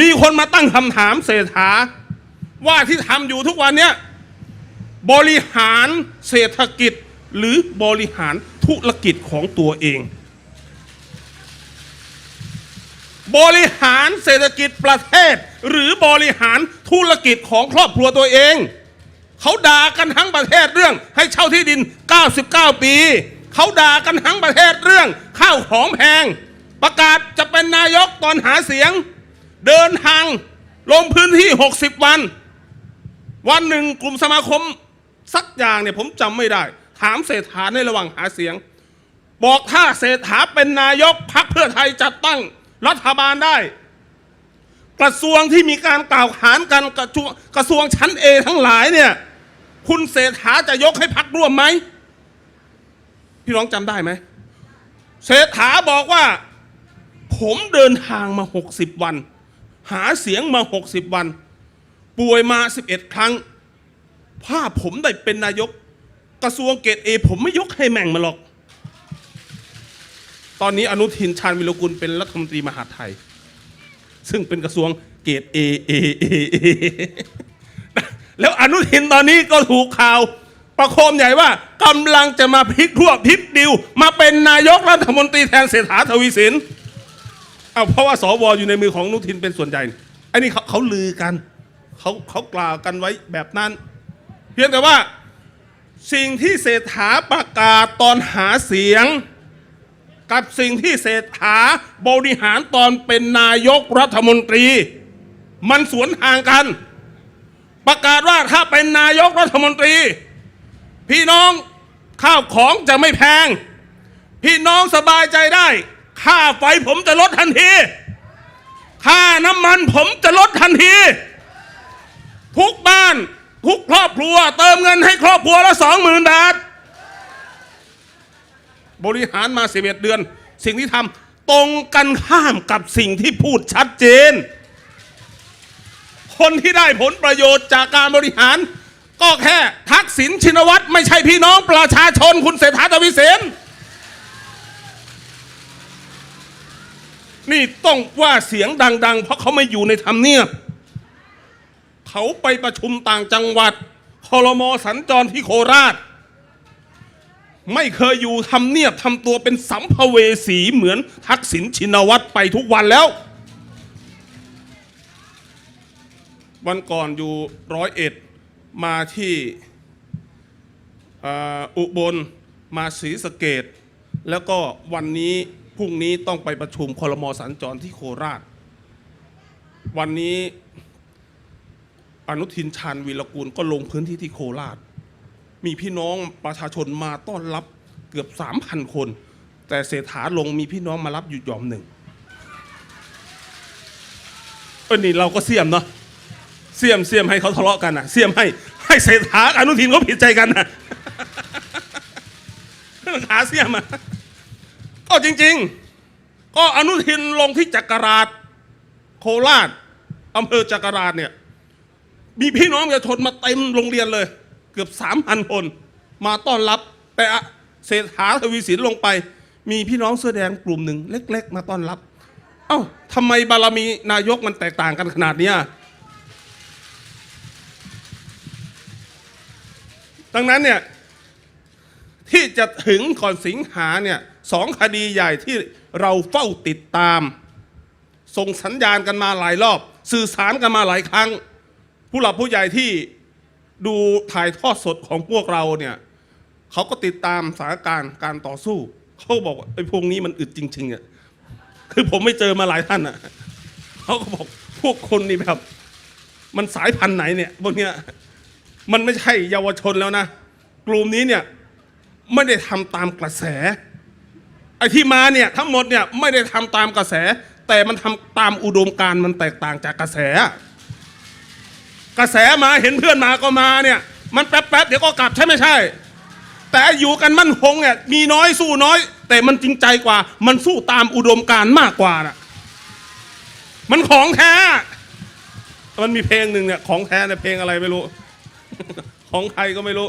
มีคนมาตั้งคำถามเศรษฐา ว่าที่ทำอยู่ทุกวันเนี้ยบริหารเศรษฐกิจหรือบริหารธุรกิจของตัวเอง บริหารเศรษฐกิจประเทศ หรือบริหารธุรกิจของครอบครัวตัวเอง เขาด่ากันทั้งประเทศเรื่องให้เช่าที่ดิน 99 ปี เขาด่ากันทั้งประเทศเรื่องข้าวของแพง ประกาศจะเป็นนายกตอนหาเสียง เดินทางลงพื้นที่ 60 วัน วันหนึ่งกลุ่มสมาคมสักอย่างเนี่ยผมจำไม่ได้ ถามเศรษฐาในระหว่างหาเสียง บอกถ้าเศรษฐาเป็นนายกพักเพื่อไทยจัดตั้งรัฐบาลได้ กระทรวงที่มีการกล่าวขานกันกระทรวงกระทรวงชั้นเอทั้งหลายเนี่ย คุณเศรษฐาจะยกให้พักร่วมไหมพี่น้องจำได้ไหมเศรษฐาบอกว่า ผมเดินทางมา 60 วัน หาเสียงมา 60 วัน ป่วยมา 11 ครั้ง ถ้าผมได้เป็นนายก กระทรวงเกตเอ ผมไม่ยกให้แม่งมาหรอก ตอนนี้อนุทินชาญวิรกุลเป็นรัฐมนตรีมหาดไทย ซึ่งเป็นกระทรวงเกตเอเอเอเอแล้วอนุทินตอนนี้ก็ถูกข่าว ประโคมใหญ่ว่ากำลังจะมาพลิกทั่วพลิกดิว มาเป็นนายกรัฐมนตรีแทนเศรษฐาทวีสิน เอาเพราะว่าสวอยู่ในมือของอนุทินเป็นส่วนใหญ่อันนี้เขาเขาลือกันเขาเขากล่าวกันไว้แบบนั้น เพียงแต่ว่า สิ่งที่เศรษฐาประกาศตอนหาเสียง กับสิ่งที่เศรษฐาบริหารตอนเป็นนายกรัฐมนตรี มันสวนทางกัน ประกาศว่าถ้าเป็นนายกรัฐมนตรี พี่น้องข้าวของจะไม่แพง พี่น้องสบายใจได้ ค่าไฟผมจะลดทันที ค่าน้ำมันผมจะลดทันที ทุกบ้าน ทุกครอบครัว เติมเงินให้ครอบครัวละสองหมื่นบาท บริหารมาสิบเอ็ดเดือน สิ่งที่ทำตรงกันข้ามกับสิ่งที่พูดชัดเจน คนที่ได้ผลประโยชน์จากการบริหาร ก็แค่ทักษิณชินวัตรไม่ใช่พี่น้องประชาชนคุณเศรษฐาทวีสิน นี่ต้องว่าเสียงดัง ๆ เพราะเขาไม่อยู่ในทำเนียบเขาไปประชุมต่างจังหวัดคอรมอสัญจรที่โคราช ไม่เคยอยู่ทำเนียบทำตัวเป็นสัมภเวสีเหมือนทักษิณชินวัตรไปทุกวันแล้ว วันก่อนอยู่ร้อยเอ็ดมาที่อุบลมาศรีสะเกดแล้วก็วันนี้ พรุ่งนี้ต้องไปประชุมคอรมอสัญจรที่โคราช วันนี้อนุทินชาญวีรกูลก็ลงพื้นที่ที่โคราช มีพี่น้องประชาชนมาต้อนรับเกือบ 3,000 คน แต่เศรษฐาลงมีพี่น้องมารับอยู่ยอมหนึ่งเออนี่เราก็เสี่ยมเนาะเสี่ยมเสี่ยมให้เขาทะเลาะกันนะเสี่ยมให้ให้เศรษฐาอนุทินเขาผิดใจกันนะขาเสี่ยมอะ ก็จริงๆ ก็อนุทินลงที่จักราชโคราชอำเภอจักราชเนี่ย มีพี่น้องประชาชนมาเต็มโรงเรียนเลย เกือบสามพันคน มาต้อนรับ แต่เศรษฐาทวีสินลงไป มีพี่น้องเสื้อแดงกลุ่มหนึ่งเล็ก ๆ มาต้อนรับ เอ้าทำไมบารมีนายกมันแตกต่างกันขนาดเนี้ยดังนั้นเนี่ยที่จะถึงก่อนสิงหาเนี่ย สองคดีใหญ่ที่เราเฝ้าติดตาม ส่งสัญญาณกันมาหลายรอบ สื่อสารกันมาหลายครั้ง ผู้หลักผู้ใหญ่ที่ดูถ่ายทอดสดของพวกเราเนี่ยเขาก็ติดตามสถานการณ์การต่อสู้ เขาบอกไอ้พวกนี้มันอึดจริงๆอะคือผมไม่เจอมาหลายท่านอะเขาก็บอกพวกคนนี่แบบ มันสายพันธุ์ไหนเนี่ยพวกเนี้ยมันไม่ใช่เยาวชนแล้วนะ กลุ่มนี้เนี่ยไม่ได้ทำตามกระแส ไอ้ที่มาเนี่ยทั้งหมดเนี่ยไม่ได้ทำตามกระแส แต่มันทำตามอุดมการมันแตกต่างจากกระแส กระแสมาเห็นเพื่อนมาก็มาเนี่ยมันแป๊บๆเดี๋ยวก็กลับใช่ไม่ใช่ แต่อยู่กันมั่นคงเนี่ยมีน้อยสู้น้อย แต่มันจริงใจกว่า มันสู้ตามอุดมการมากกว่าน่ะมันของแท้ มันมีเพลงหนึ่งเนี่ยของแท้เนี่ยเพลงอะไรไม่รู้ ของใครก็ไม่รู้